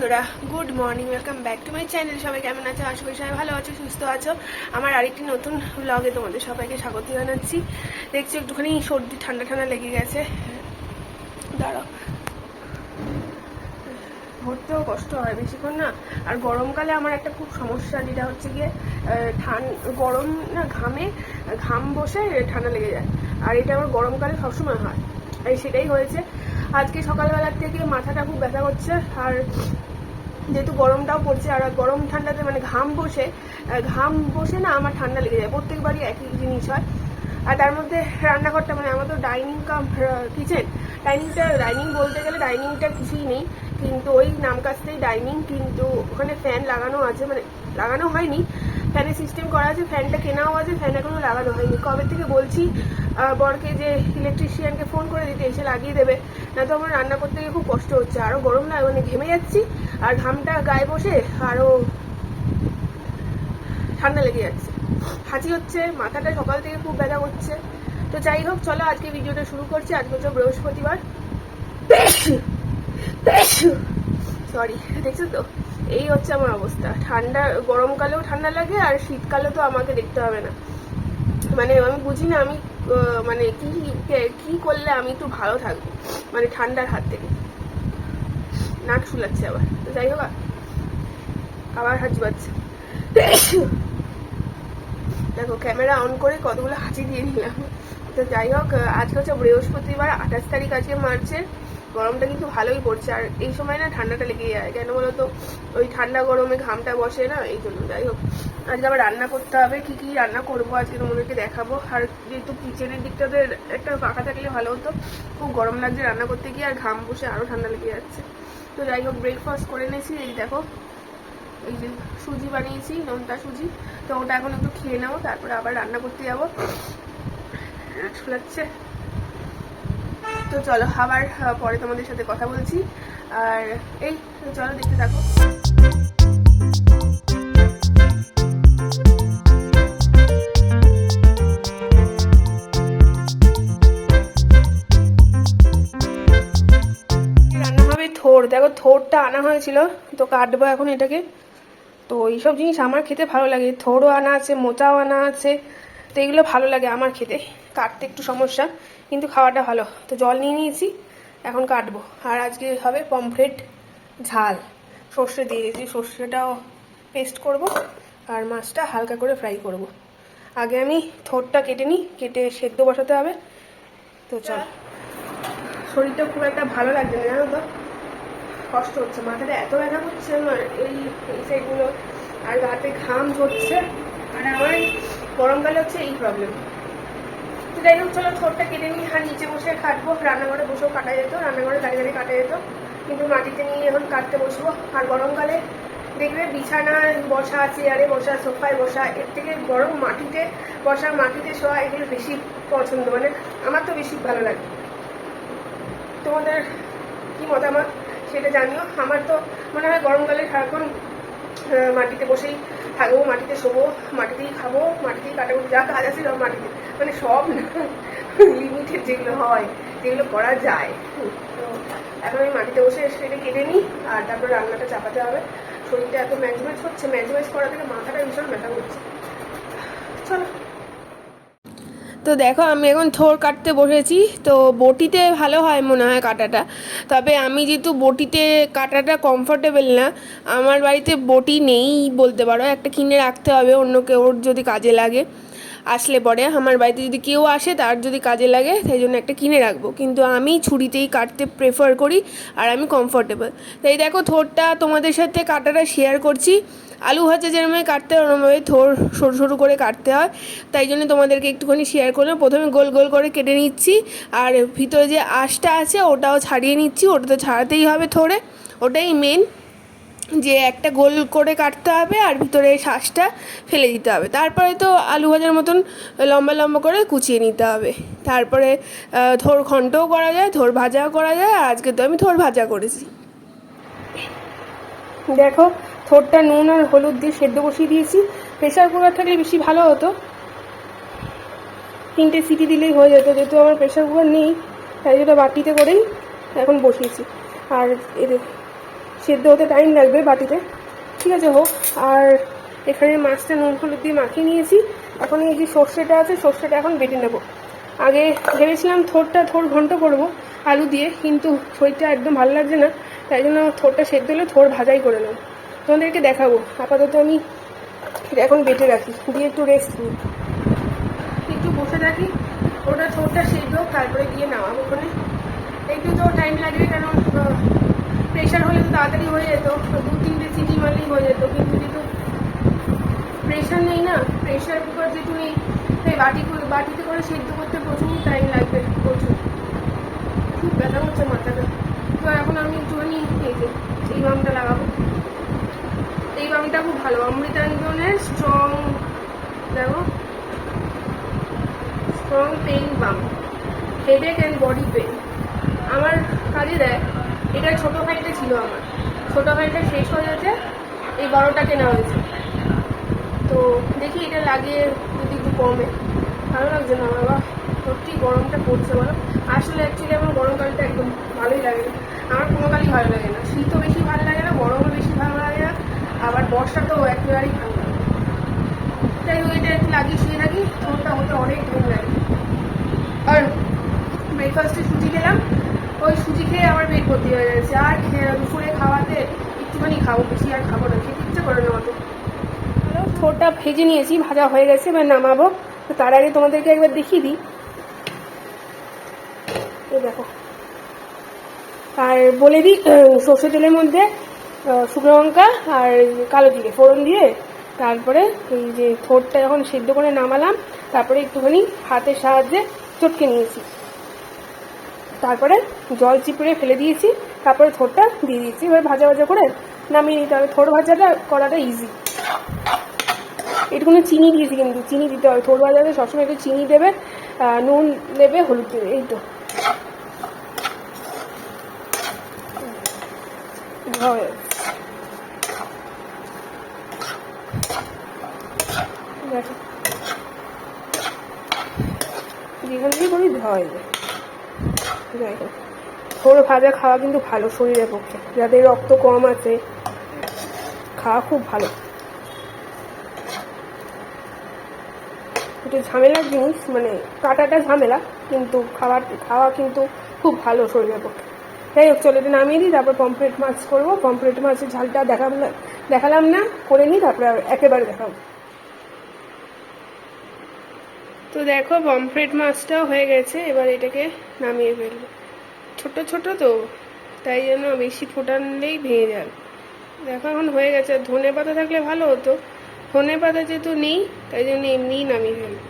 বন্ধুরা good morning welcome back to my channel সবাই কেমন আছো? আশা করি সবাই ভালো আছো, সুস্থ আছো। আমার আরেকটি নতুন ব্লগে তোমাদের সবাইকে স্বাগত জানাচ্ছি। দেখছি, একটুখানি সর্দি, ঠান্ডা ঠান্ডা লেগে গেছে। দাঁড়াও। ভরতেও কষ্ট হয় বেশিক্ষণ না। আর গরমকালে আমার একটা খুব সমস্যা, যেটা হচ্ছে গিয়ে ঠান, গরম না, ঘামে, ঘাম বসে ঠান্ডা লেগে যায়। আর এটা আমার গরমকালে সবসময় হয়। আর সেটাই হয়েছে আজকে সকালবেলার থেকে মাথাটা খুব ব্যথা করছে, আর যেহেতু গরমটাও পড়ছে, আর গরম ঠান্ডাতে মানে ঘাম বসে ঘাম বসে না আমার ঠান্ডা লেগে যায়, প্রত্যেকবারই একই জিনিস হয়। আর তার মধ্যে রান্নাঘরটা মানে আমার তো ডাইনিং কাম কিচেন ডাইনিংটা ডাইনিং বলতে গেলে ডাইনিংটা কিছুই নেই, কিন্তু ওই নাম কাছতেই ডাইনিং কিন্তু ওখানে ফ্যান লাগানো আছে মানে লাগানো হয়নি। ফ্যানের সিস্টেম করা আছে, ফ্যানটা কেনাও আছে, ফ্যান এখনও লাগানো হয়নি। কবে থেকে বলছি বরকে যে ইলেকট্রিশিয়ানকে ফোন করে দিতে, এসে লাগিয়ে দেবে। না তো আমার রান্না করতে গিয়ে খুব কষ্ট হচ্ছে। আরও গরম লাগে মানে ঘেমে যাচ্ছি, আর ঘামটা গায়ে বসে আরও ঠান্ডা লেগে যাচ্ছে। হাঁচি হচ্ছে, মাথাটা সকাল থেকে খুব ব্যথা করছে। তো যাই হোক, চলো আজকে ভিডিওটা শুরু করছি। আজকে হচ্ছে বৃহস্পতিবার। সরি দেখছ তো? এই হচ্ছে আমার অবস্থা। ঠান্ডা, গরমকালেও ঠান্ডা লাগে আর শীতকালে তো আমাকে দেখতে হবে না। মানে আমি বুঝি না আমি মানে কি কি করলে আমি একটু ভালো থাকব? মানে ঠান্ডার হাত থেকে। নাক শুলাচ্ছে আবার। তো যাই হোক, আবার হাঁচি পাচ্ছে দেখো, ক্যামেরা অন করে কতগুলো হাঁচি দিয়ে নিলাম তো যাই হোক, আজকে হচ্ছে বৃহস্পতিবার, আঠাশ তারিখ আজকে মার্চের। গরমটা কিন্তু ভালোই পড়ছে। আর এই সময় না ঠান্ডাটা লেগে যায়। কেন বলতো? ওই ঠান্ডা গরমে ঘামটা বসে না, এই জন্য। যাই হোক, আজকে আবার রান্না করতে হবে। কি কি রান্না করব আজকে তোমাদেরকে দেখাবো। আর যেহেতু কিচেনের দিকটাতে একটা পাখা থাকলে ভালো হতো, খুব গরম লাগছে রান্না করতে গিয়ে, আর ঘাম বসে আরও ঠান্ডা লেগে যাচ্ছে। তো যাই হোক ব্রেকফাস্ট করে নিয়েছি। এই দেখো, এই যে সুজি বানিয়েছি, নোনতা সুজি। তো ওটা এখন একটু খেয়ে নেব, তারপরে আবার রান্না করতে যাব। ফুলাচ্ছে। তো চলো, আবার পরে তোমাদের সাথে কথা বলছি। আর এই, চলো, দেখতে থাকো। থোর। দেখো, থোরটা আনা হয়েছিল, তো কাটবো এখন এটাকে। তো এইসব জিনিস আমার খেতে ভালো লাগে। থোরও আনা আছে, মোচাও আনা আছে, তো এগুলো ভালো লাগে আমার খেতে। কাটতে একটু সমস্যা, কিন্তু খাওয়াটা ভালো। তো জল নিয়ে নিয়েছি, এখন কাটবো। আর আজকে হবে পমফ্রেট ঝাল। সর্ষে দিয়ে দিয়েছি, সর্ষেটাও পেস্ট করব আর মাছটা হালকা করে ফ্রাই করব। আগে আমি থোরটা কেটে নিই, কেটে সেদ্ধ বসাতে হবে। তো চল। শরীরটা খুব একটা ভালো লাগছে না, জানো তো? কষ্ট হচ্ছে, মাথাটা এত ব্যথা করছে আমার এই সাইডগুলো। আর হাতে ঘাম ঝরছে। আর আমার গরমকালে হচ্ছে এই প্রবলেম তো যাই হোক চলো ঠোঁটটা কেটে নিই আর নিচে বসে কাটবো। রান্নাঘরে বসেও কাটা যেত, রান্নাঘরে দাঁড়িয়ে দাঁড়িয়ে কাটা যেত। কিন্তু মাটিতে নিয়ে এখন কাটতে বসবো। আর গরমকালে দেখবে বিছানায় বসা, চেয়ারে বসা, সোফায় বসা, এর থেকে গরম মাটিতে বসা, মাটিতে শোয়া এগুলো বেশি পছন্দ। মানে আমার তো বেশি ভালো লাগে। তোমাদের কি মতামত সেটা জানিও। আমার তো মনে হয় গরমকালে সারাক্ষণ মাটিতে বসেই থাকব, মাটিতে শোবো, মাটিতেই খাব। মাটিতেই কাটাবো, যা কাজ আছে সব মাটিতে। মানে সব লিমিটেড যেগুলো হয়, যেগুলো করা যায়। তো এখন আমি মাটিতে বসে সেটা কেটে নিই, আর তারপর রান্নাটা চাপাতে হবে। শরীরটা এত ম্যাচ হচ্ছে ম্যাচ করা থেকে মাথাটা ভীষণ ব্যথা করছে। চলো। তো দেখো, আমি এখন থোর কাটতে বসেছি। তো বটিতে ভালো হয় মনে হয় কাটাটা। তবে আমি যেহেতু বটিতে কাটাটা কমফোর্টেবল না, আমার বাড়িতে বটি নেই বলতে পারো। একটা কিনে রাখতে হবে, অন্য কেউ যদি কাজে লাগে, আসলে পরে। আমার বাড়িতে যদি কেউ আসে, তার যদি কাজে লাগে, সেই জন্য একটা কিনে রাখব। কিন্তু আমি ছুরিতেই কাটতে প্রেফার করি আর আমি কমফোর্টেবল তাই দেখো, থোরটা তোমাদের সাথে কাটাটা শেয়ার করছি। আলু ভাজা যেরকম কাটতে হয় ওরমভাবে থোর সরু সরু করে কাটতে হয়। তাই জন্য তোমাদেরকে একটুখানি শেয়ার করলাম। প্রথমে গোল গোল করে কেটে নিচ্ছি, আর ভিতরে যে আঁশটা আছে, ওটাও ছাড়িয়ে নিচ্ছি। ওটা তো ছাড়াতেই হবে থোড়ে। ওটাই মেন যে একটা গোল করে কাটতে হবে, আর ভিতরে শ্বাসটা ফেলে দিতে হবে। তারপরে তো আলু ভাজার মতন লম্বা লম্বা করে কুচিয়ে নিতে হবে। তারপরে থোর ঘন্টও করা যায় থোর ভাজাও করা যায়, আর আজকে তো আমি থোর ভাজা করেছি। দেখো থোরটা নুন আর হলুদ দিয়ে সেদ্ধ বসিয়ে দিয়েছি। প্রেশার কুকার থাকলে বেশি ভালো হতো। তিনটে সিটি দিলেই হয়ে যেত, যেহেতু আমার প্রেশার কুকার নেই, তাই জন্য বাটিতে করেই এখন বসিয়েছি। আর এদের সেদ্ধ হতে টাইম লাগবে বাটিতে। ঠিক আছে, হোক। আর এখানে মাছটা নুন হলুদ দিয়ে মাখিয়ে নিয়েছি। এখন এই যে সর্ষেটা আছে, সর্ষেটা এখন বেটে নেব। আগে ভেবেছিলাম থোরটা থোর ঘন্ট করব আলু দিয়ে, কিন্তু থইটা একদম ভালো লাগছে না। তাই জন্য থোরটা সেদ্ধ হলে থোর ভাজাই করে নেব। তোমাদেরকে দেখাবো। আপাতত আমি এখন বেটে রাখি। দিয়ে একটু রেস্ট নিই। একটু বসে থাকি। ওটা থোরটা সেদ্ধ, তারপরে গিয়ে নামাবো ওখানে। একটু তো টাইম লাগবে, কারণ প্রেশার হলে তো তাড়াতাড়ি হয়ে যেত। দু তিনটে সিটি মারলেই হয়ে যেত। কিন্তু যেহেতু প্রেশার নেই না প্রেশার কুকার যেহেতু নেই, তাই বাটি বাটিতে করে সেদ্ধ করতে প্রচুর টাইম লাগবে, প্রচুর। খুব ব্যথা হচ্ছে মাথাটা। তো এখন আমি একটুখানি এই যে, এই বামটা লাগাবো। এই বামটা খুব ভালো অমৃতাঞ্জনের স্ট্রং দেখো strong pain balm headache and body pain আমার কাজে দেয় এটা ছোটো ফাইলটা ছিল আমার। ছোটো ফাইলটা শেষ হয়ে গেছে, এই বারোটা কেনা হয়েছে। তো দেখি এটা লাগিয়ে যদি একটু কমে। ভালো লাগছে না, বাবা, সত্যি গরমটা পড়ছে বলো। আসলে অ্যাকচুয়ালি আমার গরমকালটা একদম ভালোই লাগে। না আমার কোনো কালই ভালো লাগে না। শীতও বেশি ভালো লাগে না গরমও বেশি ভালো লাগে না আবার বর্ষাটাও একেবারেই লাগে। তাই এটা একটু লাগিয়ে শুয়ে থাকি। ঠোঁটটা হতে অনেক ঘুম লাগে। আর ব্রেকফাস্টে সুজি খেলাম। ওই সুজি খেয়ে আমার পেট ভর্তি হয়ে গেছে। আর দুপুরে খাওয়াতে একটুখানি খাব বেশি আর খাব না। খেতে ইচ্ছে করে না হ্যালো থোরটা ভেজে নিয়েছি, ভাজা হয়ে গেছে, এবার নামাবো। তো তার আগে তোমাদেরকে একবার দেখিয়ে দিই। এই দেখো। আর বলে দিই, সর্ষে তেলের মধ্যে শুকনো লঙ্কা আর কালো জিরে, ফোড়ন দিয়ে তারপরে এই যে থোরটা যখন সেদ্ধ করে নামালাম, তারপরে একটুখানি হাতের সাহায্যে চটকে নিয়েছি। তারপরে জল চিপড়ে ফেলে দিয়েছি, তারপরে থোরটা দিয়ে দিয়েছি। এবার ভাজা ভাজা করে নামিয়ে নিতে হবে। থোর ভাজাটা করাটা ইজি একটুখানি চিনি দিয়েছি কিন্তু, চিনি দিতে হবে। থোর ভাজাতে সবসময় একটু চিনি দেবে নুন দেবে, হলুদ দেবে, এই তো। হয়ে গেছে। দেখো যেখান থেকে করি ধোয়া হয়ে যায় যাই হোক থোর ভাজা খাওয়া কিন্তু ভালো শরীরের পক্ষে। যাদের রক্ত কম আছে, খাওয়া খুব ভালো। একটু ঝামেলার জিনিস মানে কাটাটা ঝামেলা, কিন্তু খাবার খাওয়া কিন্তু খুব ভালো শরীরের পক্ষে। যাই হোক, চলে এটা নামিয়ে দিই, তারপর পমফ্রেট মাছ করব। পমফ্রেট মাছের ঝালটা দেখালাম দেখালাম না, করে নিই, তারপরে একেবারে দেখাবো। তো দেখো পমফ্রেট মাছটাও হয়ে গেছে, এবার এটাকে নামিয়ে ফেলব। ছোট ছোট তো, তাই জন্য বেশি ফোটানলেই ভেঙে যাবে। দেখো, এখন হয়ে গেছে। ধনে পাতা থাকলে ভালো হতো। ধনে পাতা যেহেতু নেই, তাই জন্য এমনিই নামিয়ে ফেলব।